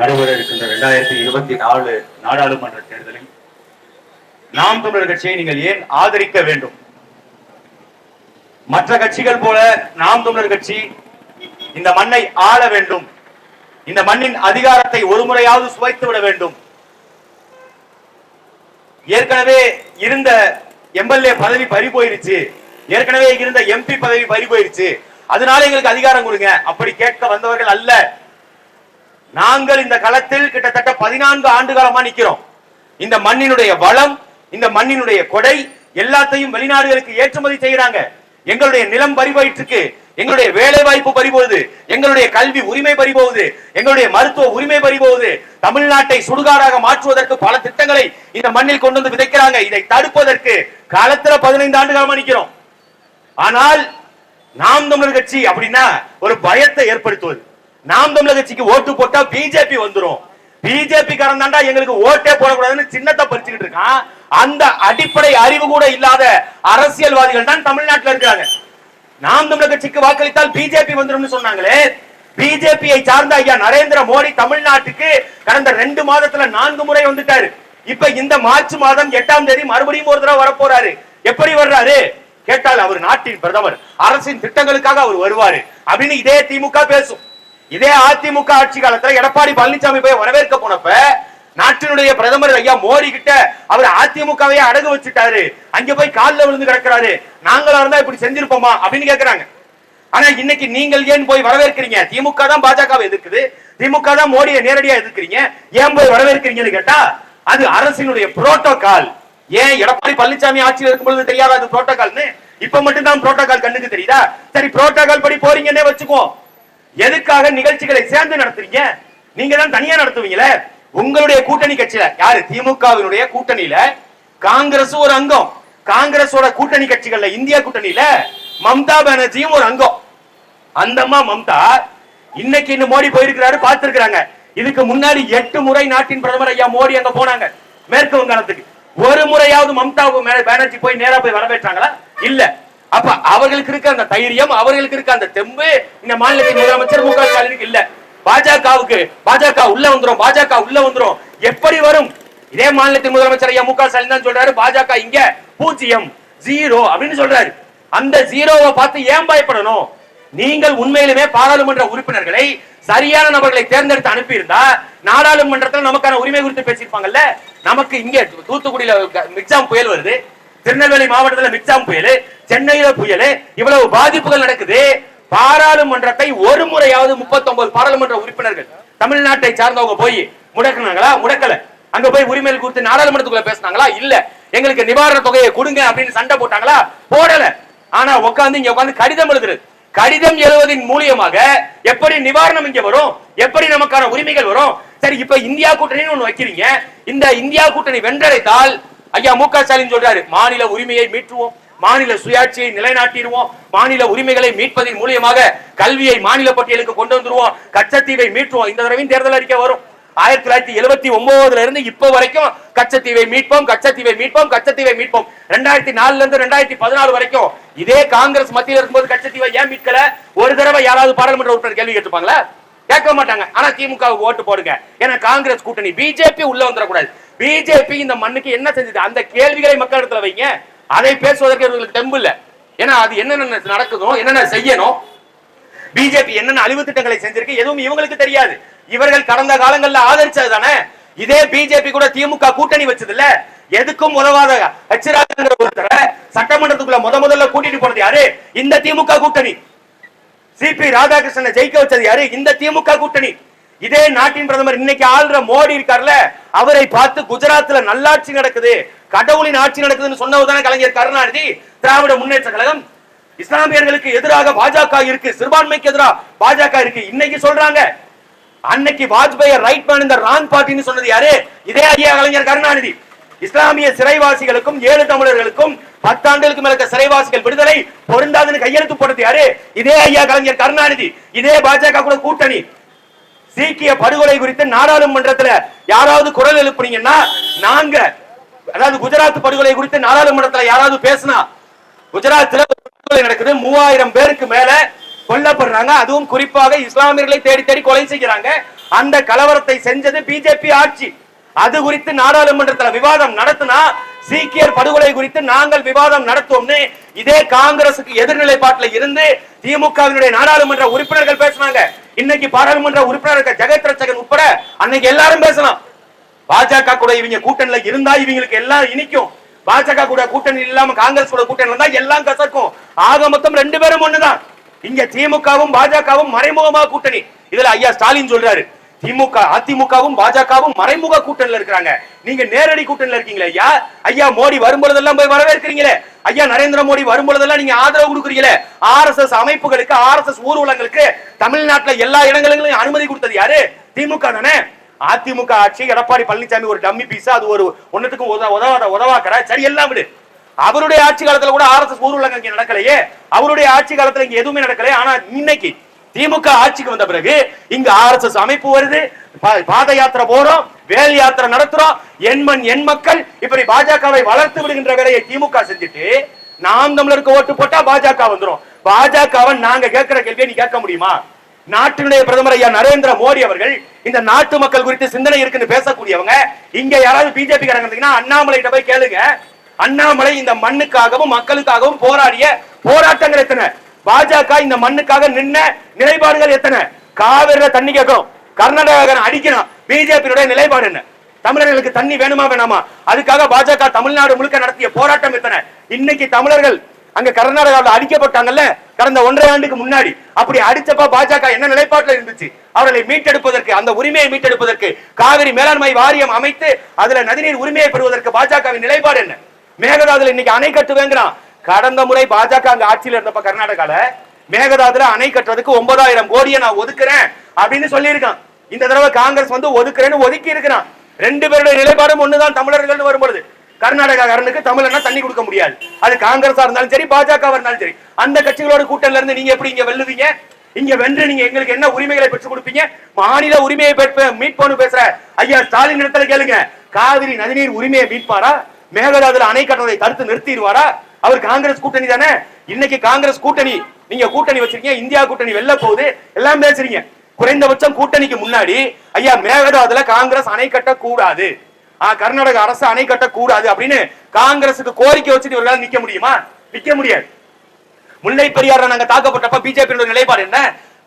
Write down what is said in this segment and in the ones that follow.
நடைபெற இருக்கின்ற இரண்டாயிரத்தி இருபத்தி நாலு நாடாளுமன்ற தேர்தலில் நாம் தமிழர் கட்சியை நீங்கள் ஏன் ஆதரிக்க வேண்டும்? மற்ற கட்சிகள் போல நாம் தமிழர் கட்சி இந்த மண்ணை ஆள வேண்டும். இந்த மண்ணின் அதிகாரத்தை ஒரு முறையாவது சுவைத்து விட வேண்டும். ஏற்கனவே இருந்த எம்எல்ஏ பதவி பறி போயிருச்சு. ஏற்கனவே இருந்த எம்பி பதவி பறி போயிருச்சு. அதனால எங்களுக்கு அதிகாரம் கொடுங்க. அப்படி கேட்க வந்தவர்கள் அல்ல. நாங்கள் இந்த களத்தில் கிட்டத்தட்ட பதினான்கு ஆண்டு காலமா நிக்கிறோம். இந்த மண்ணினுடைய வளம் இந்த மண்ணினுடைய கொடை எல்லாத்தையும் வெளிநாடுகளுக்கு ஏற்றுமதி செய்யறாங்க. எங்களுடைய நிலம் பறிபோயிட்டு எங்களுடைய வேலை வாய்ப்பு பறிபோகுது எங்களுடைய கல்வி உரிமை பறிபோகுது எங்களுடைய மருத்துவ உரிமை பறிபோகுது. தமிழ்நாட்டை சுடுகாடாக மாற்றுவதற்கு பல திட்டங்களை இந்த மண்ணில் கொண்டு வந்து விதைக்கிறாங்க. இதை தடுப்பதற்கு காலத்துல பதினைந்து ஆண்டு காலமா நிக்கிறோம். ஆனால் நாம் தமிழர் கட்சி அப்படின்னா ஒரு பயத்தை ஏற்படுத்துவது. நாம் தமிழக கட்சிக்கு ஓட்டு போட்டா பிஜேபி வந்துரும். பிஜேபி காரன் தாண்டா எங்களுக்கு ஓட்டே போடக்கூடாதுன்னு சின்னத்தை பறிச்சுக்கிட்டு இருக்கான். அந்த அடிப்படை அறிவு கூட இல்லாத அரசியல்வாதிகள் தான் தமிழ்நாட்டில் இருக்கிறாங்க. நாம் தமிழர் கட்சிக்கு வாக்களித்தால் பிஜேபி வந்துரும் சொன்னாங்களே. பிஜேபியை சார்ந்த ஐயா நரேந்திர மோடி தமிழ்நாட்டுக்கு கடந்த ரெண்டு மாதத்துல நான்கு முறை வந்துட்டாரு. இப்ப இந்த மார்ச் மாதம் எட்டாம் தேதி மறுபடியும் ஒரு தடவை வரப்போறாரு. எப்படி வர்றாரு? கேட்டால் அவர் நாட்டின் பிரதமர். அரசின் திட்டங்களுக்காக அவர் வருவாரு. அப்படின்னு இதே திமுக பேசும். இதே அதிமுக ஆட்சி காலத்துல எடப்பாடி பழனிசாமி போய் வரவேற்க போனப்ப நாட்டினுடைய பிரதமர் ஐயா மோடி கிட்ட அவர் அதிமுகவே அடகு வச்சுட்டாரு. அங்க போய் காலில் விழுந்து கிடக்குறாரு. நாங்களா இருந்தா இப்படி செஞ்சிருப்போமா? அப்படின்னு கேக்குறாங்க. ஆனா இன்னைக்கு நீங்கள் ஏன் போய் வரவேற்கிறீங்க? திமுக தான் பாஜகவை எதிர்க்குது. திமுக தான் மோடியை நேரடியா எதிர்க்கிறீங்க. ஏன் போய் வரவேற்கிறீங்கன்னு கேட்டா அது அரசினுடைய புரோட்டோகால் ஏன் எடப்பாடி பழனிசாமி ஆட்சியில் இருக்கும்பொழுது தெரியாத அது புரோட்டோகால்னு இப்ப மட்டும் தான் புரோட்டோகால் கண்ணுக்கு தெரியுதா? சரி புரோட்டோகால் படி போறீங்கன்னே வச்சுக்கோ எதுக்காக நிகழ்ச்சிகளை சேர்ந்து நடத்துறீங்க? நீங்க தான் தனியா நடத்துவீங்களே? உங்களுடைய கூட்டணி கட்சியில யாரு? திமுகவினுடைய கூட்டணியில காங்கிரஸ் ஒரு அங்கம். காங்கிரஸோட கூட்டணி கட்சிகள்ல இந்தியா கூட்டணியில மம்தா பானர்ஜியும் ஒரு அங்கம். அந்த அம்மா மம்தா இன்னைக்கு இன்னும் மோடி போயிருக்கிறாரு பார்த்திருக்கிறாங்க. இதுக்கு முன்னாடி எட்டு முறை நாட்டின் பிரதமர் ஐயா மோடி அங்க போனாங்க மேற்கு வங்காளத்துக்கு. ஒரு முறையாவது மம்தா பானர்ஜி போய் நேரா போய் வரவேற்றாங்களா? இல்ல. அப்ப அவர்களுக்கு இருக்க அந்த தைரியம் அவர்களுக்கு இருக்க அந்த தெம்பு இந்த மாநிலத்தின் முதலமைச்சர் மு க ஸ்டாலினுக்கு இல்ல. பாஜகவுக்கு பாஜக உள்ள வந்துரும் பாஜக உள்ள வந்துரும். எப்படி வரும்? இதே மாநிலத்தின் முதலமைச்சர் ஐயா மு க ஸ்டாலின் தான் சொல்றாரு பாஜக இங்க பூஜ்ஜியம் ஜீரோ அப்படின்னு சொல்றாரு. அந்த ஜீரோவை பார்த்து ஏன் பயப்படணும்? நீங்கள் உண்மையிலுமே பாராளுமன்ற உறுப்பினர்களை சரியான நபர்களை தேர்ந்தெடுத்து அனுப்பியிருந்தா நாடாளுமன்றத்தில் நமக்கான உரிமை குறித்து பேசியிருப்பாங்கல்ல? நமக்கு இங்க தூத்துக்குடியில மிக்சாம் புயல் வருது. திருநெல்வேலி மாவட்டத்தில் மிக்சாம் புயல் சென்னையில புயல் இவ்வளவு பாதிப்புகள் நடக்குது. பாராளுமன்றத்தை ஒரு முறையாவது 39 பாராளுமன்ற உறுப்பினர்கள் தமிழ்நாட்டை சார்ந்தவங்க போய் முடக்குனாங்களா? முடக்கல. அங்க போய் உரிமைகள் குறித்து நாடாளுமன்றத்துக்குள்ள பேசினாங்களா? இல்ல. எங்களுக்கு நிவாரண தொகையை கொடுங்க அப்படின்னு சண்டை போட்டாங்களா? போடல. ஆனா உட்காந்து இங்க உட்காந்து கடிதம் எழுதுறது. கடிதம் எழுதுவதன் மூலியமாக எப்படி நிவாரணம் இங்க வரும்? எப்படி நமக்கான உரிமைகள் வரும்? சரி இப்ப இந்தியா கூட்டணின்னு ஒண்ணு வைக்கிறீங்க. இந்த இந்தியா கூட்டணி வென்றடைத்தால் ஐயா மு க. ஸ்டாலின் சொல்றாரு மாநில உரிமையை மீட்டுவோம் மாநில சுயாட்சியை நிலைநாட்டிடுவோம் மாநில உரிமைகளை மீட்பதன் மூலியமாக கல்வியை மாநில பட்டியலுக்கு கொண்டு வந்துருவோம் கச்சத்தீவை மீட்டுவோம் இந்த தடவையும் தேர்தல் அறிக்கை வரும். ஆயிரத்தி தொள்ளாயிரத்தி எழுபத்தி ஒன்பதுல இருந்து இப்ப வரைக்கும் கச்சத்தீவை மீட்போம் கச்சத்தீவை மீட்போம் கச்சத்தீவை மீட்போம். ரெண்டாயிரத்தி நாலுல இருந்து ரெண்டாயிரத்தி பதினாலு வரைக்கும் இதே காங்கிரஸ் மத்தியில் இருக்கும்போது கச்சத்தீவை ஏன் மீட்கல? ஒரு தடவை யாராவது பாராளுமன்ற உறுப்பினர் கேள்வி கேட்டுப்பாங்களா கேட்க மாட்டாங்க. ஆனா திமுக ஓட்டு போடுங்க. ஏன்னா காங்கிரஸ் கூட்டணி பிஜேபி உள்ள வந்துடக்கூடாது. பிஜேபி இந்த மண்ணுக்கு என்ன செஞ்சது? அந்த கேள்விகளை மக்கள் இடத்துல வைங்க. அதை பேசுவதற்கு இவர்களுக்கு தெம்பு இல்ல. ஏன்னா அது என்னென்ன நடக்குதோ என்னென்ன செய்யணும் பிஜேபி என்னென்ன அழிவு திட்டங்களை செஞ்சிருக்கு எதுவும் இவங்களுக்கு தெரியாது. இவர்கள் கடந்த காலங்கள்ல ஆதரிச்சது தானே இதே பிஜேபி கூட திமுக கூட்டணி வச்சது இல்ல எதுக்கும் உதவாத ஹெச்ராஜங்கிற ஒருத்தர சட்டமன்றத்துக்குள்ள முத முதல்ல கூட்டிட்டு போனது யாரு? இந்த திமுக கூட்டணி. சிபி ராதாகிருஷ்ணனை ஜெயிக்க வச்சது யாரு? இந்த திமுக கூட்டணி. இதே நாட்டின் பிரதமர் இன்னைக்கு ஆள்ற மோடி இருக்கார்ல அவரை பார்த்து குஜராத்ல நல்லாட்சி நடக்குது கடவுளின் ஆட்சி நடக்குதுன்னு சொன்னதுதானே கலைஞர் கருணாநிதி? திராவிட முன்னேற்ற கழகம் இஸ்லாமியர்களுக்கு எதிராக பாஜக இருக்கு சிறுபான்மைக்கு எதிராக பாஜக இருக்கு. இன்னைக்கு சொல்றாங்க அன்னைக்கு வாஜ்பாய் ரைட் மேன் இந்த ராங் பார்ட்டின்னு சொன்னது யாரு? இதே ஐயா கலைஞர் கருணாநிதி. இஸ்லாமிய சிறைவாசிகளுக்கும் ஏழு தமிழர்களுக்கும் பத்தாண்டுகளுக்கு மேல இருக்க சிறைவாசிகள் விடுதலை பொருந்தாதுன்னு கையெழுத்து போட்டது யாரு? இதே ஐயா கலைஞர் கருணாநிதி. இதே பாஜக கூட கூட்டணி. சீக்கிய படுகொலை குறித்து நாடாளுமன்றத்துல யாராவது குரல் எழுப்புனீங்கன்னா நாங்க அதாவது குஜராத் படுகொலை குறித்து நாடாளுமன்றத்துல யாராவது பேசினா குஜராத்ல படுகொலை நடக்குது மூவாயிரம் பேருக்கு மேல கொல்லப்படுறாங்க. அதுவும் குறிப்பாக இஸ்லாமியர்களை தேடி தேடி கொலை செய்கிறாங்க. அந்த கலவரத்தை செஞ்சது பிஜேபி ஆட்சி. அது குறித்து நாடாளுமன்றத்துல விவாதம் நடத்தினா சீக்கியர் படுகொலை குறித்து நாங்கள் விவாதம் நடத்துவோம்னு இதே காங்கிரசுக்கு எதிர்நிலைப்பாட்டுல இருந்து திமுகவினுடைய நாடாளுமன்ற உறுப்பினர்கள் பேசினாங்க. இன்னைக்கு பாராளுமன்ற உறுப்பினர்கள் ஜெகத் ரட்சகன் உட்பட அன்னைக்கு எல்லாரும் பேசலாம். பாஜக கூட இவங்க கூட்டணியில இருந்தா இவங்களுக்கு எல்லாம் இனிக்கும். பாஜக கூட கூட்டணி இல்லாம காங்கிரஸ் கூட கூட்டணி இருந்தா எல்லாம் கசக்கும். ஆக மொத்தம் ரெண்டு பேரும் ஒண்ணுதான். இங்க திமுகவும் பாஜகவும் மறைமுகமா கூட்டணி. இதுல ஐயா ஸ்டாலின் சொல்றாரு. திமுக அதிமுகவும் பாஜகவும் மறைமுக கூட்டணியில் இருக்கிறாங்க. நீங்க நேரடி கூட்டணியில் இருக்கீங்களே ஐயா? ஐயா மோடி வரும்பொழுதெல்லாம் போய் வரவேற்கிறீங்களே? ஐயா நரேந்திர மோடி வரும்பொழுதெல்லாம் நீங்க ஆதரவு கொடுக்குறீங்களே? ஆர்எஸ்எஸ் அமைப்புகளுக்கு ஆர்எஸ்எஸ் ஊர்வலங்களுக்கு தமிழ்நாட்டுல எல்லா இடங்களிலும் அனுமதி கொடுத்தது யாரு? திமுக தானே. அதிமுக ஆட்சி எடப்பாடி பழனிசாமி ஒரு டம்மி பீஸ் அது ஒரு ஒன்னத்துக்கும் உத- உதவாத உதவாக்கிற? சரி எல்லாம் விடு. அவருடைய ஆட்சி காலத்துல கூட ஆர்எஸ் ஊர்வலங்கள் இங்கே நடக்கலையே. அவருடைய ஆட்சி காலத்துல இங்க எதுவுமே நடக்கலையே. ஆனா இன்னைக்கு திமுக ஆட்சிக்கு வந்த பிறகு இங்க ஆர்எஸ்எஸ் அமைப்பு வருது. பா- பாத யாத்திரை போறோம் வேல் யாத்திரை நடத்துறோம். எண்மண் எண் மக்கள் இப்படி பாஜகவை வளர்த்து விடுகின்ற வேலையை திமுக செஞ்சுட்டு நாம் தமிழருக்கு ஓட்டு போட்டா பாஜக வந்துரும். பாஜகவை நாங்க கேட்கிற கேள்வியை நீ கேட்க முடியுமா? நாட்டினுடைய பிரதமர் ஐயா நரேந்திர மோடி அவர்கள் இந்த நாட்டு மக்கள் குறித்து சிந்தனை இருக்குன்னு பேசக்கூடியவங்க இங்க யாராவது பிஜேபி காரங்க இருந்தீங்கன்னா அண்ணாமலை போய் கேளுங்க. அண்ணாமலை இந்த மண்ணுக்காகவும் மக்களுக்காகவும் போராடிய போராட்டங்கள் எத்தனை? பாஜக இந்த மண்ணுக்காக நின்ன நிலைப்பாடுகள் எத்தனை? காவிரியில தண்ணி கேட்கும் கர்நாடகா அடிக்கணும். பிஜேபியுடைய நிலைப்பாடு என்ன? தமிழர்களுக்கு தண்ணி வேணுமா வேணாமா? அதுக்காக பாஜக தமிழ்நாடு முழுக்க நடத்திய போராட்டம் எத்தனை? இன்னைக்கு தமிழர்கள் அங்க கர்நாடகாவில் அடிக்கப்பட்டாங்கல்ல? கடந்த ஒன்றரை ஆண்டுக்கு முன்னாடி. அப்படி அடிச்சப்ப பாஜக என்ன நிலைப்பாட்டில் இருந்துச்சு? அவர்களை மீட்டெடுப்பதற்கு அந்த உரிமையை மீட்டெடுப்பதற்கு காவிரி மேலாண்மை வாரியம் அமைத்து அதுல நதிநீர் உரிமையை பெறுவதற்கு பாஜகவின் நிலைப்பாடு என்ன? மேகதாதுல இன்னைக்கு அணை கட்டுவேங்கிறான். கடந்த முறை பாஜக அங்க ஆட்சியில் இருந்தப்ப கர்நாடகால மேகதாதுல அணை கட்டுறதுக்கு ஒன்பதாயிரம் கோடியை நான் ஒதுக்குறேன் அப்படின்னு சொல்லியிருக்கான். இந்த தடவை காங்கிரஸ் வந்து ஒதுக்குறேன்னு ஒதுக்கி இருக்கிறான். ரெண்டு பேருடைய நிலைப்பாடும் ஒண்ணுதான் தமிழர்கள் வரும்பொழுது. கர்நாடகாக்காரனுக்கு தமிழனா தண்ணி கொடுக்க முடியாது. அது காங்கிரஸா இருந்தாலும் சரி பாஜக இருந்தாலும் சரி. அந்த கட்சிகளோட கூட்டம்ல இருந்து நீங்க எப்படி இங்க வெல்லுவீங்க? இங்க வென்று நீங்க எங்களுக்கு என்ன உரிமைகளை பெற்றுக் கொடுப்பீங்க? மாநில உரிமையை பெற்று பண்ணு பேசுற ஐயா ஸ்டாலின் இடத்துல கேளுங்க. காவிரி நதிநீர் உரிமையை மீட்பாரா? மேகதாதுல அணை கட்டுறதை தடுத்து நிறுத்திடுவாரா? அவர் காங்கிரஸ் கூட்டணி தானே? இன்னைக்கு காங்கிரஸ் கூட்டணி நீங்க கூட்டணி வச்சிருக்கீங்க இந்தியா கூட்டணி வெளில போகுது எல்லாம் பேசுறீங்க. குறைந்தபட்சம் கூட்டணிக்கு முன்னாடி ஐயா மேகதாதுல காங்கிரஸ் அணை கட்ட கூடாது கர்நாடக அரசு அணை கட்ட கூடாது அப்படின்னு காங்கிரசுக்கு கோரிக்கை வச்சுட்டு இவர்களால் நிக்க முடியுமா? நிக்க முடியாது. முல்லை பெரியார் நாங்க தாக்கப்பட்டப்ப பிஜேபி நிலைப்பாடு என்ன?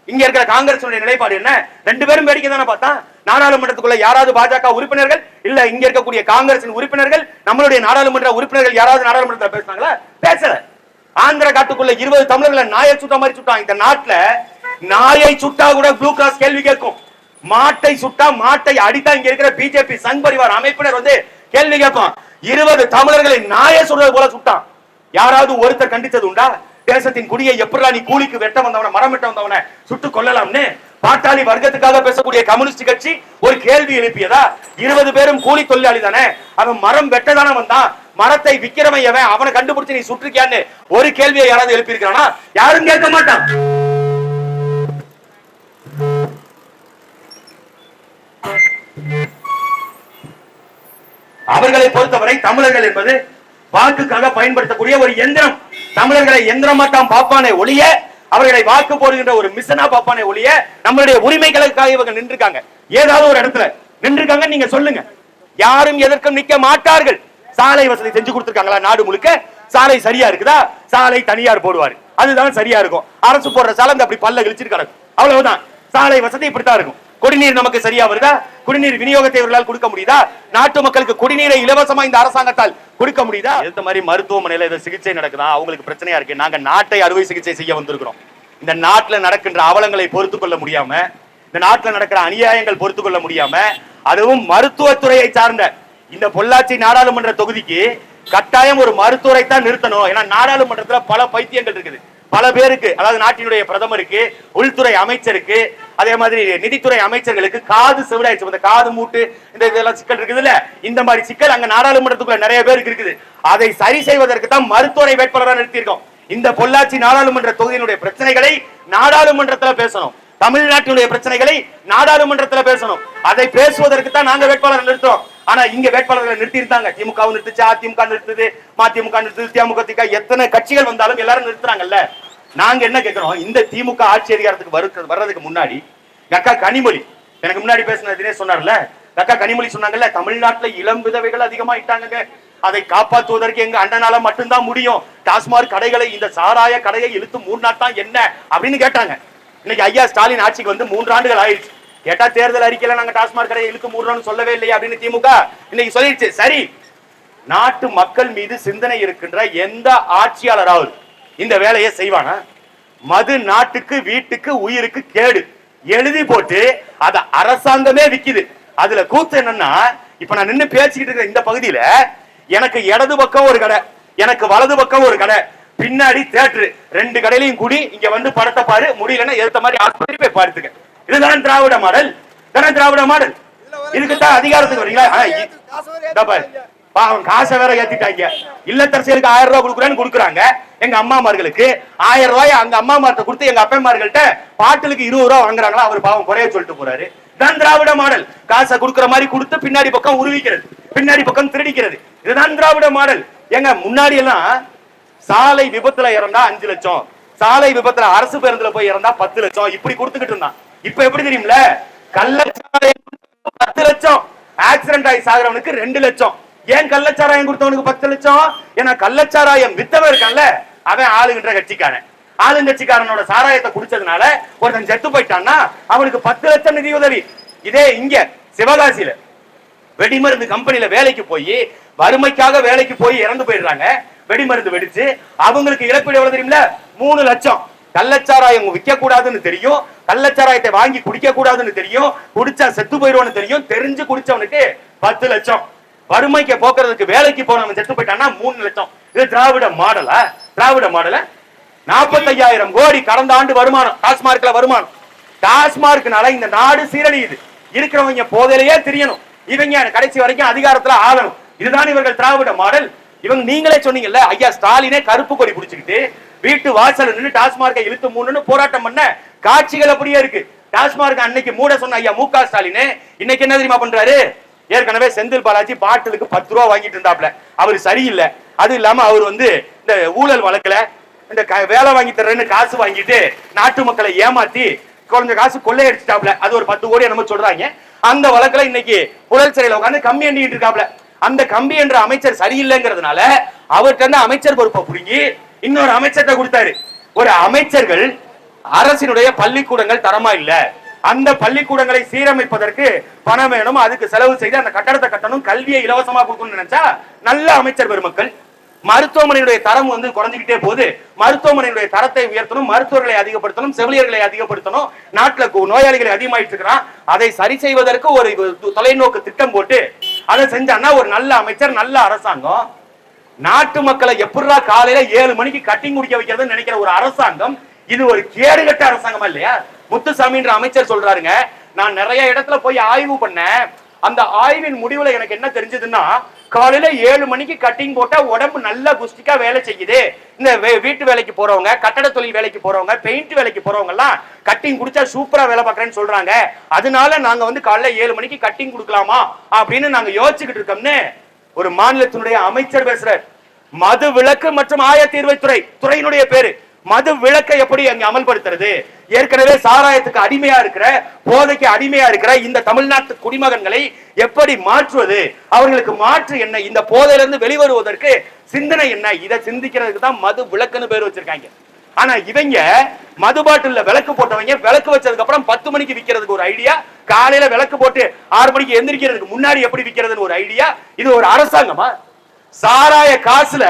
இங்க இருக்கிற காங்கிரஸ் நிலைப்பாடு என்ன? ரெண்டு பேரும் வேடிக்கை தானே பார்த்தா? நாடாளுமன்றத்துக்குள்ள யாராவது பாஜக உறுப்பினர்கள்? இல்ல இங்க இருக்கக்கூடிய காங்கிரசின் உறுப்பினர்கள் நம்மளுடைய நாடாளுமன்ற உறுப்பினர்கள் யாராவது நாடாளுமன்றத்தில் பேசுனாங்களா? பேசல. ஆந்திர காட்டுக்குள்ள இருபது தமிழர்களை நாயை சுட்ட மாதிரி சுட்டான். இந்த நாட்டுல நாயை சுட்டா கூட ப்ளூ கிராஸ் கேள்வி கேட்கும். மாட்டை சுட்டா மாட்டை அடித்தா இங்க இருக்கிற பிஜேபி சங் பரிவார் அமைப்பினர் வந்து கேள்வி கேட்பான் இருபது தமிழர்களை நாயை சுடுறது போல சுட்டான். யாராவது ஒருத்தர் கண்டித்தது உண்டா? தேசத்தின் குடியை எப்படா நீ கூலிக்கு வெட்ட வந்தவன மரம் வெட்ட வந்தவன சுட்டு கொல்லலாம்னு? பாட்டாளி வர்க்கத்துக்காக பேசக்கூடிய கம்யூனிஸ்ட் கட்சி ஒரு கேள்வி எழுப்பியதா? இருபது பேரும் கூலி தொழிலாளி தானே? அவன் மரம் வெட்டதான வந்தான். மரத்தை விக்கிறவன் எவன்? அவனை கண்டுபிடிச்சு நீ சுட்டிருக்கியான்னு ஒரு கேள்வியை யாராவது எழுப்பியிருக்கானா யாரும் கேட்க மாட்டான். அவர்களை பொறுத்தவரை தமிழர்கள் என்பது வாக்குக்காக பயன்படுத்தக்கூடிய ஒரு எந்திரம். தமிழர்களை எந்திரமா தான் பார்ப்பானே ஒழிய அவர்களை வாக்கு போடுகின்ற ஒரு மிஷனா பார்ப்பானே ஒழிய நம்மளுடைய உரிமைகளுக்காக இவங்க நின்றுருக்காங்க. ஏதாவது ஒரு இடத்துல நின்றுருக்காங்க நீங்க சொல்லுங்க. யாரும் எதற்கும் நிக்க மாட்டார்கள். சாலை வசதி செஞ்சு கொடுத்துருக்காங்களா நாடு முழுக்க? சாலை சரியா இருக்குதா? சாலை தனியார் போடுவாரு. அதுதான் சரியா இருக்கும். அரசு போடுற சாலை இந்த அப்படி பல்ல கிழிச்சிருக்காரு அவ்வளவுதான். சாலை வசதி இப்படித்தான் இருக்கும். குடிநீர் நமக்கு சரியா வருதா? குடிநீர் விநியோகத்தை இவர்களால் கொடுக்க முடியுதா? நாட்டு மக்களுக்கு குடிநீரை இலவசமா இந்த அரசாங்கத்தால் கொடுக்க முடியுதா? எந்த மாதிரி மருத்துவமனையில ஏதோ சிகிச்சை நடக்குதா? அவங்களுக்கு பிரச்சனையா இருக்கு. நாங்க நாட்டை அறுவை சிகிச்சை செய்ய வந்திருக்கிறோம். இந்த நாட்டுல நடக்கின்ற அவலங்களை பொறுத்து கொள்ள முடியாம இந்த நாட்டுல நடக்கிற அநியாயங்கள் பொறுத்து கொள்ள முடியாம அதுவும் மருத்துவத்துறையை சார்ந்த இந்த பொள்ளாச்சி நாடாளுமன்ற தொகுதிக்கு கட்டாயம் ஒரு மருத்துவரை தான் நிறுத்தணும். ஏன்னா நாடாளுமன்றத்துல பல பைத்தியங்கள் இருக்குது. பல பேருக்கு அதாவது நாட்டினுடைய பிரதமருக்கு உள்துறை அமைச்சருக்கு அதே மாதிரி நிதித்துறை அமைச்சர்களுக்கு காது செவிடாயிடுச்சு. இந்த காது மூட்டு இந்த இதெல்லாம் சிக்கல் இருக்குதுல்ல? இந்த மாதிரி சிக்கல் அங்க நாடாளுமன்றத்துக்குள்ள நிறைய பேருக்கு இருக்குது. அதை சரி செய்வதற்கு தான் மருத்துவரை வேட்பாளராக நிறுத்தியிருக்கோம். இந்த பொள்ளாச்சி நாடாளுமன்ற தொகுதியினுடைய பிரச்சனைகளை நாடாளுமன்றத்துல பேசணும். தமிழ்நாட்டினுடைய பிரச்சனைகளை நாடாளுமன்றத்துல பேசணும். அதை பேசுவதற்கு தான் நாங்க வேட்பாளர் நிறுத்துறோம். ஆனா இங்க வேட்பாளர்களை நிறுத்தி இருந்தாங்க திமுக நிறுத்துச்சு அதிமுக நிறுத்துது மதிமுக நிறுத்துது தேமுக எத்தனை கட்சிகள் வந்தாலும் எல்லாரும் நிறுத்துறாங்கல்ல. நாங்க என்ன கேட்கிறோம் இந்த திமுக ஆட்சி அதிகாரத்துக்கு வரு வர்றதுக்கு முன்னாடி அக்கா கனிமொழி எனக்கு முன்னாடி பேசின தினேஷ் சொன்னார்ல அக்கா கனிமொழி சொன்னாங்கல்ல தமிழ்நாட்டுல இளம் விதவைகள் அதிகமாயிட்டாங்க அதை காப்பாற்றுவதற்கு எங்க அண்ணனால மட்டும்தான் முடியும். டாஸ்மாக் கடைகளை இந்த சாராய கடையை இழுத்து மூணாத்தான் என்ன? அப்படின்னு கேட்டாங்க. இன்னைக்கு ஐயா ஸ்டாலின் ஆட்சிக்கு வந்து மூன்று ஆண்டுகள் ஆயிடுச்சு. கேட்டா தேர்தல் அறிக்கையில நாங்க டாஸ்மாக் கடையை இழுத்து மூடுறோம்னு சொல்லவே இல்லையா அப்படின்னு திமுக இன்னைக்கு சொல்லிடுச்சு. சரி நாட்டு மக்கள் மீது சிந்தனை இருக்கின்ற எந்த ஆட்சியாளராவது இந்த வேலையை செய்வானா? மது நாட்டுக்கு வீட்டுக்கு உயிருக்கு கேடு. எழுதி போட்டு அத அரசாங்கமே விக்குது. அதுல கூத்து என்னன்னா இப்ப நான் நின்னு பேசிக்கிட்டு இருக்கிற இந்த பகுதியில எனக்கு இடது பக்கம் ஒரு கடை எனக்கு வலது பக்கம் ஒரு கடை பின்னாடி தேட்டரு ரெண்டு கடையிலையும் கூடி இங்க வந்து படத்தை பாரு முடியலன்னா ஏத்த மாதிரி ஆஸ்பத்திரி போய் பாருத்துக்க இதுதான் திராவிட மாடல். தானே திராவிட மாடல். இதுக்குத்தான் அதிகாரத்துக்கு வரீங்களா? பாவம் காசை வேற ஏத்திட்டாங்க. இல்லத்தரசியலுக்கு ஆயிரம் ரூபாய் கொடுக்குறேன்னு கொடுக்குறாங்க. எங்க அம்மாமார்களுக்கு ஆயிரம் ரூபாய் அங்க அம்மாமார்ட்ட கொடுத்து எங்க அப்பன்மார்கள்ட்ட பாட்டிலுக்கு இருபது ரூபா வாங்குறாங்களா? அவர் பாவம் குறைய சொல்லிட்டு போறாரு. தான் திராவிட மாடல். காசை கொடுக்குற மாதிரி கொடுத்து பின்னாடி பக்கம் உருவிக்கிறது. பின்னாடி பக்கம் திருடிக்கிறது. இதுதான் திராவிட மாடல். எங்க முன்னாடி எல்லாம் சாலை விபத்துல இறந்தா அஞ்சு லட்சம். சாலை விபத்துல அரசு பேருந்துல போய் இறந்தா பத்து லட்சம். இப்படி கொடுத்துக்கிட்டு இருந்தான். இப்ப எப்படி தெரியும்ல? கள்ளச்சாராயம் பத்து லட்சம். ஆக்சிடென்ட் ஆகி சாகிறவனுக்கு ரெண்டு லட்சம். ஏன் கள்ளச்சாராயம் கொடுத்தவனுக்கு பத்து லட்சம்? ஏன்னா கள்ளச்சாராயம் வித்தவன் இருக்கான்ல அவன் ஆளுகின்ற கட்சிக்காரன். ஆளுங்கட்சிக்காரனோட சாராயத்தை குடிச்சதுனால ஒருத்தன் செத்து போயிட்டான்னா அவனுக்கு பத்து லட்சம் நிதி உதவி. இதே இங்க சிவகாசியில. வெடிமருந்து கம்பெனில வேலைக்கு போய் வறுமைக்காக வேலைக்கு போய் இறந்து போயிடுறாங்க. வெடிமருந்து வெடிச்சு அவங்களுக்கு இழப்பீடு எவ்வளவு தெரியுமில? மூணு லட்சம். கள்ளச்சாராயம் விற்க கூடாதுன்னு தெரியும். கள்ளச்சாராயத்தை வாங்கி குடிக்க கூடாதுன்னு தெரியும். குடிச்சா செத்து போயிடுவான்னு தெரியும். தெரிஞ்சு குடிச்சவனுக்கு பத்து லட்சம். வறுமைக்கு போக்குறதுக்கு வேலைக்கு போனவன் செத்து போயிட்டான்னா மூணு லட்சம். இது திராவிட மாடலா திராவிட மாடல நாற்பத்தையாயிரம் கோடி கடந்த ஆண்டு வருமானம் டாஸ்மார்க்ல வருமானம். டாஸ்மார்க்னால இந்த நாடு சீரழியுது. இருக்கிறவங்க போதையிலேயே தெரியணும். இவங்க கடைசி வரைக்கும் அதிகாரத்துல ஆகணும். இதுதான் இவர்கள் திராவிட மாடல். இவங்க நீங்களே சொன்னீங்கல்ல ஐயா ஸ்டாலினே கருப்பு கொடி பிடிச்சிக்கிட்டு வீட்டு வாசல் நின்று டாஸ்மார்க்கை இழுத்து மூணுன்னு போராட்டம் பண்ண காட்சிகள் அப்படியே இருக்கு. டாஸ்மார்க் அன்னைக்கு மூட சொன்ன ஐயா மு க இன்னைக்கு என்ன தெரியுமா பண்றாரு? ஏற்கனவே செந்தில் பாலாஜி பாட்டிலுக்கு பத்து ரூபா வாங்கிட்டு இருந்தாப்ல அவர் சரியில்லை. அது இல்லாம அவர் வந்து இந்த ஊழல் வழக்குல இந்த வேலை வாங்கி தர்றேன்னு காசு வாங்கிட்டு நாட்டு மக்களை ஏமாத்தி குறைஞ்ச காசு கொள்ளையடிச்சிட்டாப்ல அது ஒரு பத்து கோடி நம்ம சொல்றாங்க. அந்த வழக்குல இன்னைக்கு புழல் சிறையில உட்காந்து கம்மி எண்ணிட்டு இருக்காப்ல அந்த கம்பி என்ற அமைச்சர் சரியில்லைங்கிறதுனால அவர்கிட்ட இருந்து அமைச்சர் பொறுப்பை புடுங்கி இன்னொரு அமைச்சர்கிட்ட கொடுத்தாரு. ஒரு அமைச்சர்கள் அரசினுடைய பள்ளிக்கூடங்கள் தரமா இல்ல. அந்த பள்ளிக்கூடங்களை சீரமைப்பதற்கு பணம் வேணும் அதுக்கு செலவு செய்து அந்த கட்டடத்தை கட்டணும் கல்வியை இலவசமா கொடுக்கணும்னு நினைச்சா நல்ல அமைச்சர் பெருமக்கள். மருத்துவமனையுடைய தரம் வந்து குறைஞ்சுக்கிட்டே போகுது. மருத்துவமனையுடைய தரத்தை உயர்த்தணும் மருத்துவர்களை அதிகப்படுத்தணும் செவிலியர்களை அதிகப்படுத்தணும். நாட்டுல நோயாளிகளை அதிகமாயிட்டு இருக்கிறான். அதை சரி செய்வதற்கு ஒரு தொலைநோக்கு திட்டம் போட்டு அதை செஞ்சான்னா ஒரு நல்ல அமைச்சர் நல்ல அரசாங்கம். நாட்டு மக்களை எப்படா காலையில ஏழு மணிக்கு கட்டிங் குடிக்க வைக்கிறதுன்னு நினைக்கிற ஒரு அரசாங்கம் இது ஒரு கேடுகட்ட அரசாங்கமா இல்லையா? முத்துசாமின்ற அமைச்சர் சொல்றாருங்க நான் நிறைய இடத்துல போய் ஆய்வு பண்ணேன். அந்த ஆய்வின் முடிவுல எனக்கு என்ன தெரிஞ்சதுன்னா காலையில ஏழு மணிக்கு கட்டிங் போட்டா உடம்பு நல்லா குஸ்டிக்கா வேலை செய்யுது. இந்த வே- வீட்டு வேலைக்கு போறவங்க கட்டட தொழில் வேலைக்கு போறவங்க பெயிண்ட் வேலைக்கு போறவங்க எல்லாம் கட்டிங் குடிச்சா சூப்பரா வேலை பார்க்கறேன்னு சொல்றாங்க. அதனால நாங்க வந்து காலையில ஏழு மணிக்கு கட்டிங் கொடுக்கலாமா அப்படின்னு நாங்க யோசிச்சுக்கிட்டு இருக்கோம்னு ஒரு மாநிலத்தினுடைய அமைச்சர் பேசுறார். மது விலக்கு மற்றும் ஆயத்தீர்வை துறை துறையினுடைய பேரு. மது விளக்கை எப்படி அங்க அமல்படுத்துறது? ஏற்கனவே சாராயத்துக்கு அடிமையா இருக்கிற போதைக்கு அடிமையா இருக்கிற இந்த தமிழ்நாட்டு குடிமகன்களை எப்படி மாற்றுவது? அவர்களுக்கு மாற்று என்ன? இந்த போதையிலிருந்து வெளிவருவதற்கு சிந்தனை என்ன? இதை சிந்திக்கிறதுக்கு தான் மது விளக்குன்னு பேர் வச்சிருக்காங்க. ஆனா இவங்க மது பாட்டில்ல விளக்கு போட்டவங்க விளக்கு வச்சதுக்கு அப்புறம் பத்து மணிக்கு விற்கிறதுக்கு ஒரு ஐடியா காலையில விளக்கு போட்டு ஆறு மணிக்கு எந்திரிக்கிறதுக்கு முன்னாடி எப்படி விற்கிறதுன்னு ஒரு ஐடியா இது ஒரு அரசாங்கமா? சாராய காசுல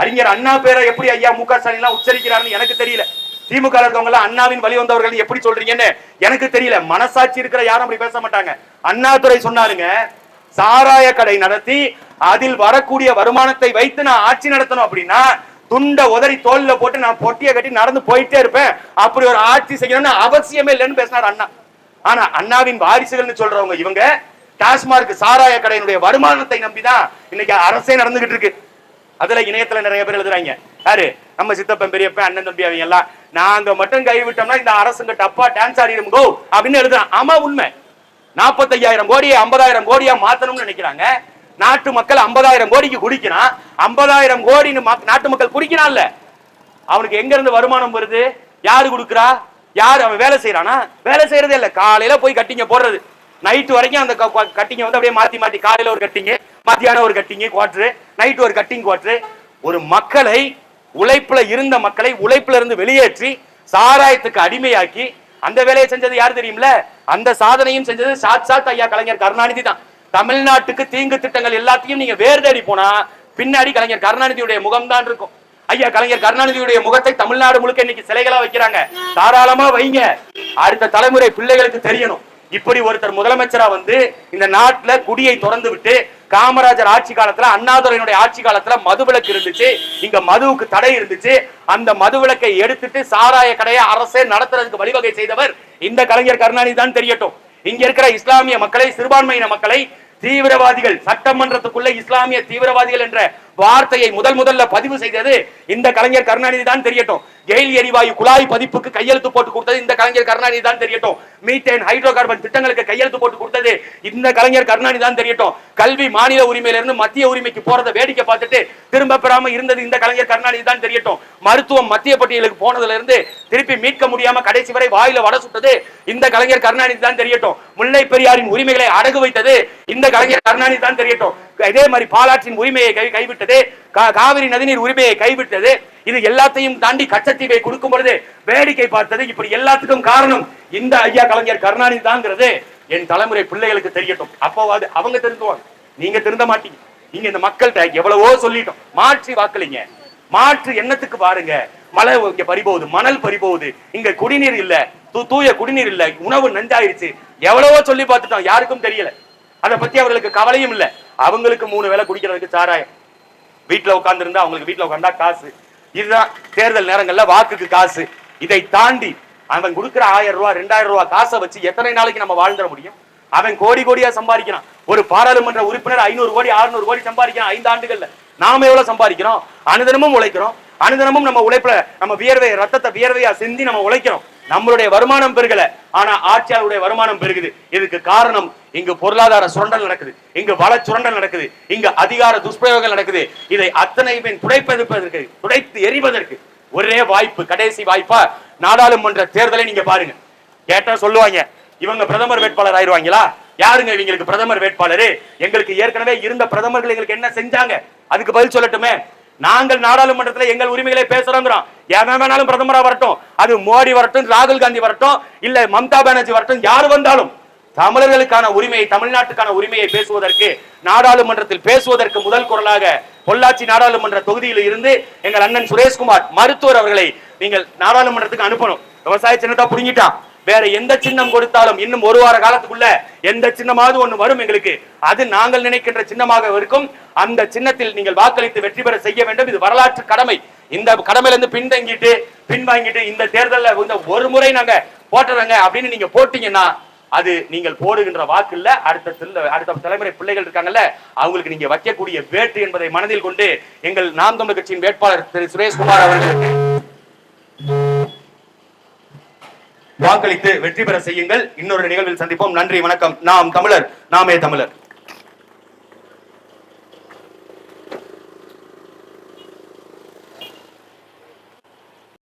அறிஞர் அண்ணா பேரை எப்படி ஐயா மு க ஸ்டாலின் எல்லாம் உச்சரிக்கிறாருன்னு எனக்கு தெரியல. திமுக இருக்கவங்க எல்லாம் அண்ணாவின் வழி வந்தவர்கள் எப்படி சொல்றீங்கன்னு எனக்கு தெரியல. மனசாட்சி இருக்கிற யாரும் அப்படி பேச மாட்டாங்க. அண்ணாதுரை சொன்னாருங்க சாராய கடை நடத்தி அதில் வரக்கூடிய வருமானத்தை வைத்து நான் ஆட்சி நடத்தணும் அப்படின்னா துண்ட உதறி தோல்ல போட்டு நான் பொட்டியை கட்டி நடந்து போயிட்டே இருப்பேன். அப்படி ஒரு ஆட்சி செய்யணும்னு அவசியமே இல்லைன்னு பேசினார் அண்ணா. ஆனா அண்ணாவின் வாரிசுகள்னு சொல்றவங்க இவங்க டாஸ்மார்க் சாராய கடையினுடைய வருமானத்தை நம்பிதான் இன்னைக்கு அரசே நடந்துகிட்டு இருக்கு. அதுல இணையத்துல நிறைய பேர் எழுதுறாங்க. யாரு? நம்ம சித்தப்பன் பெரியப்பன் அண்ணன் தம்பி அவங்க எல்லாம். நாங்க மட்டும் கைவிட்டோம்னா இந்த அரசுங்க டப்பா டான்ஸ் ஆடிடும் கோ அப்படின்னு எழுதுறான். ஆமா உண்மை. நாற்பத்தையாயிரம் கோடியை ஐம்பதாயிரம் கோடியா மாத்தணும்னு நினைக்கிறாங்க. நாட்டு மக்கள் ஐம்பதாயிரம் கோடிக்கு குடிக்கிறான். ஐம்பதாயிரம் கோடின்னு நாட்டு மக்கள் குடிக்கிறான்ல. அவனுக்கு எங்க இருந்து வருமானம் வருது? யாரு கொடுக்குறா? யாரு அவன் வேலை செய்யறானா வேலை செய்யறதே இல்ல. காலையில போய் கட்டிங்க போடுறது. நைட் வரைக்கும் அந்த கட்டிங்க வந்து அப்படியே மாத்தி மாத்தி காலையில ஒரு கட்டிங்க. மத்தியானம் ஒரு கட்டிங்கு குவாட்ரு நைட் ஒரு கட்டிங் குவார்ட்ரு ஒரு மக்களை உழைப்புல இருந்த மக்களை உழைப்புல இருந்து வெளியேற்றி சாராயத்துக்கு அடிமையாக்கி அந்த வேலையை செஞ்சது யார் தெரியும்ல அந்த சாதனையும் செஞ்சது சாட்சாத் ஐயா கலைஞர் கருணாநிதி தான். தமிழ்நாட்டுக்கு தீங்கு திட்டங்கள் எல்லாத்தையும் நீங்க வேர் தேடி போனா பின்னாடி கலைஞர் கருணாநிதியுடைய முகம் தான் இருக்கும். ஐயா கலைஞர் கருணாநிதியுடைய முகத்தை தமிழ்நாடு முழுக்க இன்னைக்கு சிலைகளா வைக்கிறாங்க. தாராளமா வைங்க. அடுத்த தலைமுறை பிள்ளைகளுக்கு தெரியணும். இப்படி ஒருத்தர் முதலமைச்சரா வந்து இந்த நாட்டுல குடியை திறந்து விட்டு காமராஜர் ஆட்சி காலத்துல அண்ணாதுரையினுடைய ஆட்சி காலத்துல மதுவிலக்கு இருந்துச்சு. இங்க மதுவுக்கு தடை இருந்துச்சு. அந்த மதுவிலக்கை எடுத்துட்டு சாராய கடையை அரசே நடத்துறதுக்கு வழிவகை செய்தவர் இந்த கலைஞர் கருணாநிதி தான் தெரியட்டும். இங்க இருக்கிற இஸ்லாமிய மக்களை சிறுபான்மையின மக்களை தீவிரவாதிகள் சட்டமன்றத்துக்குள்ள இஸ்லாமிய தீவிரவாதிகள் என்ற வார்த்தையை முதல் முதல்ல பதிவு செய்தது இந்த கலைஞர் கருணாநிதி தான் தெரியட்டும். கெயில் எரிவாயு குழாய் பதிப்புக்கு கையெழுத்து போட்டு கொடுத்தது இந்த கலைஞர் கருணாநிதி தான் தெரியட்டும். மீத்தேன் ஹைட்ரோ கார்பன் திட்டங்களுக்கு கையெழுத்து போட்டு கொடுத்தது இந்த கலைஞர் கருணாநிதி தான் தெரியட்டும். கல்வி மாநில உரிமையிலிருந்து மத்திய உரிமைக்கு போறத வேடிக்கை பார்த்துட்டு திரும்ப பெறாம இருந்தது இந்த கலைஞர் கருணாநிதி தான் தெரியட்டும். மருத்துவம் மத்திய பட்டியலுக்கு போனதுல இருந்து திருப்பி மீட்க முடியாம கடைசி வரை வாயில வட சுட்டது இந்த கலைஞர் கருணாநிதி தான் தெரியட்டும். முல்லை பெரியாரின் உரிமைகளை அடகு வைத்தது இந்த கலைஞர் கருணாநிதி தான் தெரியட்டும். இதே மாதிரி பாலாற்றின் உரிமையை கை கைவிட்டது கா- காவிரி நதிநீர் உரிமையை கைவிட்டது. இது எல்லாத்தையும் தாண்டி கச்சத்தீவை கொடுக்கும் பொழுது வேடிக்கை பார்த்தது. இப்படி எல்லாத்துக்கும் காரணம் இந்த ஐயா கலைஞர் கருணாநிதி தாங்கிறது. என் தலைமுறை பிள்ளைகளுக்கு தெரியட்டும். அப்போ அது அவங்க திருந்துவாங்க. நீங்க திருந்த மாட்டீங்க. நீங்க இந்த மக்கள்கிட்ட எவ்வளவோ சொல்லிட்டோம். மாற்றி வாக்கலிங்க மாற்று எண்ணத்துக்கு பாருங்க. மழை இங்க பறிபோகுது. மணல் பறிபோகுது. இங்க குடிநீர் இல்ல. தூய குடிநீர் இல்ல. உணவு நஞ்சாயிருச்சு. எவ்வளவோ சொல்லி பார்த்துட்டோம். யாருக்கும் தெரியல. அதை பத்தி அவர்களுக்கு கவலையும் இல்ல. அவங்களுக்கு மூணு வேளை குடிக்கிறதுக்கு சாராயம். வீட்டில் உட்காந்துருந்தா அவங்களுக்கு வீட்டில் உட்காந்தா காசு. இதுதான் தேர்தல் நேரங்களில் வாக்குக்கு காசு. இதை தாண்டி அவன் கொடுக்குற ஆயிரம் ரூபா ரெண்டாயிரம் ரூபா காசை வச்சு எத்தனை நாளைக்கு நம்ம வாழ்ந்துட முடியும்? அவன் கோடி கோடியா சம்பாதிக்கிறான். ஒரு பாராளுமன்ற உறுப்பினர் ஐநூறு கோடி அறுநூறு கோடி சம்பாதிக்கிறான் ஐந்து ஆண்டுகள்ல. நாம எவ்வளவு சம்பாதிக்கிறோம்? அனுதினமும் உழைக்கிறோம். அனுதினமும் நம்ம உழைப்புல நம்ம வியர்வை ரத்தத்தை வியர்வையா சிந்தி நம்ம உழைக்கிறோம். நம்மளுடைய வருமானம் பெருகல. ஆனா ஆட்சியாளருடைய வருமானம் பெருகுது. இதுக்கு காரணம் இங்கு பொருளாதார சுரண்டல் நடக்குது. இங்கு வள சுரண்டல் நடக்குது. இங்கு அதிகார துஷ்பிரயோகம் நடக்குது. இதை அத்தனையுமே துடைப்பதற்கு துடைத்து எறிவதற்கு ஒரே வாய்ப்பு கடைசி வாய்ப்பா நாடாளுமன்ற தேர்தலை நீங்க பாருங்க. கேட்டா சொல்லுவாங்க இவங்க பிரதமர் வேட்பாளர் ஆயிருவாங்களா? யாருங்க இவங்களுக்கு பிரதமர் வேட்பாளரு? எங்களுக்கு ஏற்கனவே இருந்த பிரதமர்கள் எங்களுக்கு என்ன செஞ்சாங்க? அதுக்கு பதில் சொல்லட்டுமே. நாங்கள் நாடாளுமன்றத்தில் எங்கள் உரிமைகளை பேசுறோங்கிறோம். எவன் வேணாலும் பிரதமரா வரட்டும். அது மோடி வரட்டும் ராகுல் காந்தி வரட்டும் இல்ல மம்தா பானர்ஜி வரட்டும் யார் வந்தாலும் தமிழர்களுக்கான உரிமையை தமிழ்நாட்டுக்கான உரிமையை பேசுவதற்கு நாடாளுமன்றத்தில் பேசுவதற்கு முதல் குரலாக பொள்ளாச்சி நாடாளுமன்ற தொகுதியில் இருந்து எங்கள் அண்ணன் சுரேஷ்குமார் மருத்துவர் அவர்களை நீங்கள் நாடாளுமன்றத்துக்கு அனுப்பணும். விவசாய சின்னதா புடுங்கிட்டான் வேற எந்த சின்னம் கொடுத்தாலும் இன்னும் ஒரு வார காலத்துக்குள்ள எந்த சின்னமாவது ஒண்ணு வரும் எங்களுக்கு. அது நாங்கள் நினைக்கின்ற சின்னமாக இருக்கும். அந்த சின்னத்தில் நீங்கள் வாக்களித்து வெற்றி பெற செய்ய வேண்டும். இது வரலாற்று கடமை. இந்த கடமையில இருந்து பின்தங்கிட்டு பின்வாங்கிட்டு இந்த தேர்தலில் இந்த ஒரு முறை நாங்க போட்டுறோங்க அப்படின்னு நீங்க போட்டீங்கன்னா அது நீங்கள் போடுகின்ற வாக்கு இல்ல அடுத்த அடுத்த தலைமுறை பிள்ளைகள் இருக்காங்கல்ல அவங்களுக்கு நீங்க வைக்கக்கூடிய வேட்டு என்பதை மனதில் கொண்டு எங்கள் நாம் தமிழர் கட்சியின் வேட்பாளர் திரு சுரேஷ்குமார் அவர்களுக்கு வாக்களித்து வெற்றி பெற செய்யுங்கள். இன்னொரு நிகழ்வில் சந்திப்போம். நன்றி வணக்கம். நாம் தமிழர் நாமே தமிழர்.